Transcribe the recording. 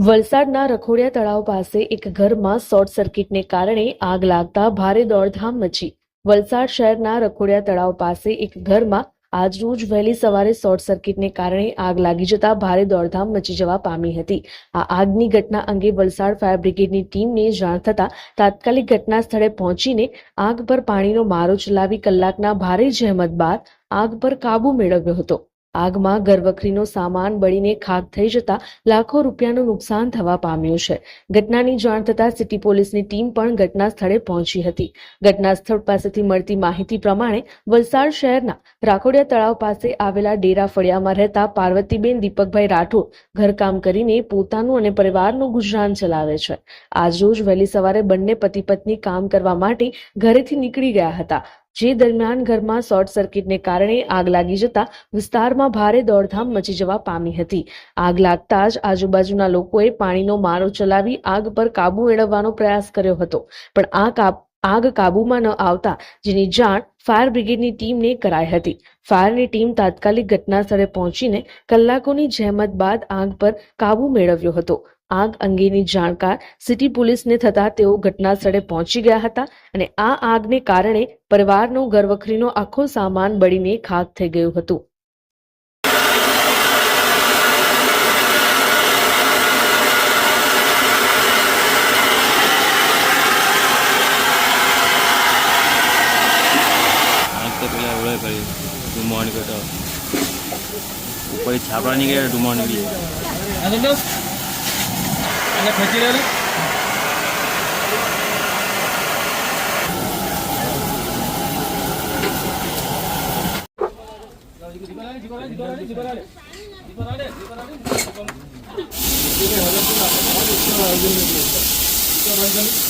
વલસાડના રખોડિયા તળાવ પાસે એક ઘરમાં શોર્ટ સર્કિટને કારણે આગ લાગતા ભારે દોડધામ મચી. વલસાડ શહેરના રખોડિયા તળાવ પાસે એક ઘરમાં આજરોજ વહેલી સવારે શોર્ટ સર્કિટને કારણે આગ લાગી જતા ભારે દોડધામ મચી જવા પામી હતી. આ આગની ઘટના અંગે વલસાડ ફાયર બ્રિગેડની ટીમને જાણ થતાં તાત્કાલિક ઘટના સ્થળે પહોંચીને આગ પર પાણીનો મારો ચલાવી કલાકના ભારે જહેમત બાદ આગ પર કાબુ મેળવ્યો હતો. આગમાં ઘરવખરીનો સામાન બળીને ખાક થઈ જતા લાખો રૂપિયાનું નુકસાન થવા પામ્યું છે. ઘટનાની જાણ થતાં સિટી પોલીસની ટીમ પણ ઘટના સ્થળે પહોંચી હતી. ઘટના સ્થળ પાસેથી મળતી માહિતી પ્રમાણે વલસાડ શહેરના રાખોડિયા તળાવ પાસે આવેલા ડેરા ફળિયામાં રહેતા પાર્વતીબેન દીપકભાઈ રાઠોડ ઘરકામ કરીને પોતાનું અને પરિવારનું ગુજરાન ચલાવે છે. આજરોજ વહેલી સવારે બંને પતિ પત્ની કામ કરવા માટે ઘરેથી નીકળી ગયા હતા. જે દરમિયાન ઘરમાં શોર્ટ સર્કિટને કારણે આગ લાગી જતા વિસ્તારમાં ભારે દોડધામ મચી જવા પામી હતી. આગ લાગતા જ આજુબાજુના લોકોએ પાણીનો મારો ચલાવી આગ પર કાબુ મેળવવાનો પ્રયાસ કર્યો હતો. પણ આ આગ કાબુમાં ન આવતા જેની જાણ ફાયર બ્રિગેડની ટીમને કરાઈ હતી. ફાયરની ટીમ તાત્કાલિક ઘટના સ્થળે પહોંચીને કલાકોની જહેમત બાદ આગ પર કાબુ મેળવ્યો હતો. આગ અંગેની જાણકાર સિટી પોલીસને થતા તેઓ ઘટના સ્થળે પહોંચી ગયા હતા અને આ આગને કારણે પરિવારનો ઘરવખરીનો આખો સામાન બળીને ખાક થઈ ગયું હતું. ઉપર છાપરા નીકળ્યા ધુમાડો નીકળી અને ખેંચી રહ્યો ગયા